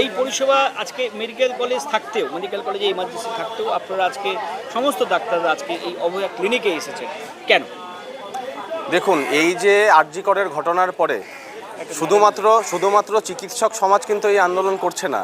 এই পরিষেবা আজকে মেডিকেল কলেজ থাকতেও, মেডিকেল কলেজে ইমার্জেন্সি থাকতেও আপনারা আজকে সমস্ত ডাক্তাররা আজকে এই অভয়া ক্লিনিকে এসেছেন। কেন? দেখুন, এই যে আরজিকরের ঘটনার পরে শুধুমাত্র শুধুমাত্র চিকিৎসক সমাজ কিন্তু এই আন্দোলন করছে না।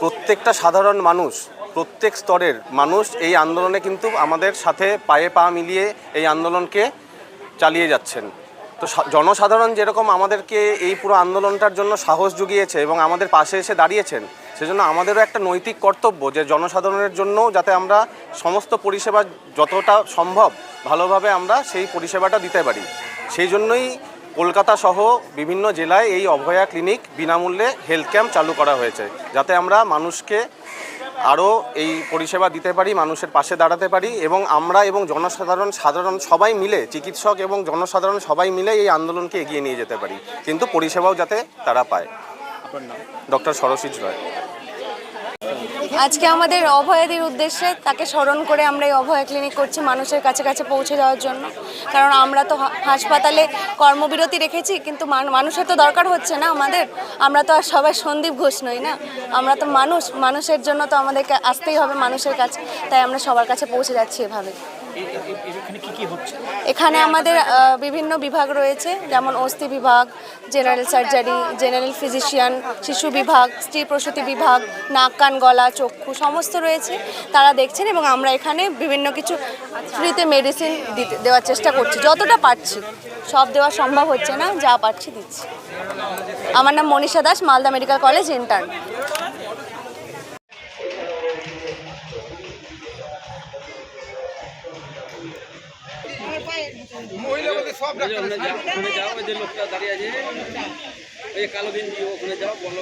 প্রত্যেকটা সাধারণ মানুষ, প্রত্যেক স্তরের মানুষ এই আন্দোলনে কিন্তু আমাদের সাথে পায়ে পা মিলিয়ে এই আন্দোলনকে চালিয়ে যাচ্ছেন। তো জনসাধারণ যেরকম আমাদেরকে এই পুরো আন্দোলনটার জন্য সাহস জুগিয়েছে এবং আমাদের পাশে এসে দাঁড়িয়েছেন, সেজন্য আমাদেরও একটা নৈতিক কর্তব্য যে জনসাধারণের জন্য যাতে আমরা সমস্ত পরিষেবা যতটা সম্ভব ভালোভাবে আমরা সেই পরিষেবাটা দিতে পারি। সেই জন্যই কলকাতা সহ বিভিন্ন জেলায় এই অভয়া ক্লিনিক বিনামূল্যে হেলথ ক্যাম্প চালু করা হয়েছে, যাতে আমরা মানুষকে আরও এই পরিষেবা দিতে পারি মানুষের পাশে দাঁড়াতে পারি এবং আমরা এবং জনসাধারণ সাধারণ সবাই মিলে চিকিৎসক এবং জনসাধারণ সবাই মিলে এই আন্দোলনকে এগিয়ে নিয়ে যেতে পারি। কিন্তু পরিষেবাও যাতে তারা পায়। ডক্টর সরসিজ রয়। আজকে আমাদের অভয়াদির উদ্দেশ্যে তাকে স্মরণ করে আমরা এই অভয়া ক্লিনিক করছি মানুষের কাছে কাছে পৌঁছে যাওয়ার জন্য। কারণ আমরা তো হাসপাতালে কর্মবিরতি রেখেছি, কিন্তু মান- মানুষের তো দরকার হচ্ছে না আমাদের। আমরা তো আর সবাই সন্দীপ ঘোষ নই না? আমরা তো মানুষ, মানুষের জন্য তো আমাদেরকে আসতেই হবে মানুষের কাছে। তাই আমরা সবার কাছে পৌঁছে যাচ্ছি এভাবে। এখানে আমাদের বিভিন্ন বিভাগ রয়েছে, যেমন অস্থি বিভাগ, জেনারেল সার্জারি, জেনারেল ফিজিশিয়ান, শিশু বিভাগ, স্ত্রী প্রসূতি বিভাগ, নাক, কান, গলা, চক্ষু, সমস্ত রয়েছে। তারা দেখছেন এবং আমরা এখানে বিভিন্ন কিছু ফ্রিতে মেডিসিন দিতে, দেওয়ার চেষ্টা করছি। যতটা পারছি, সব দেওয়া সম্ভব হচ্ছে না, যা পারছি দিচ্ছি। আমার নাম Manisha Das, Malda medical college intern ওখানে যাও ওখানে যাও ওই যে লোকটা দাঁড়িয়ে আছে ওই যে কালো গেঞ্জি ওখানে যাও বলো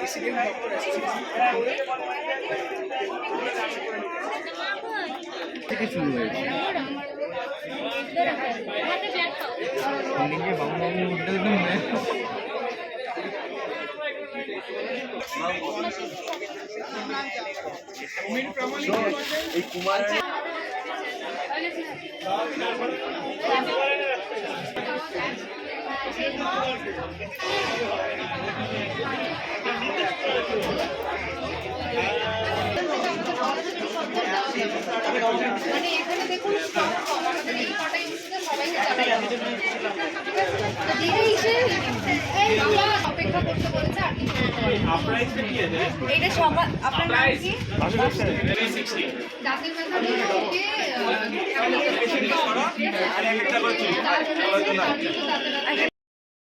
প্রেসিডেন্ট ডক্টর এস থেকে শুরু হয়েছে। এই কুমার গা সব অপেক্ষা করতে বলেছে আর কিছু এটা সবার আপনার নাম কি? দাঁতের ব্যথা নিয়ে ওকে তার জন্য দাঁতের ব্যথা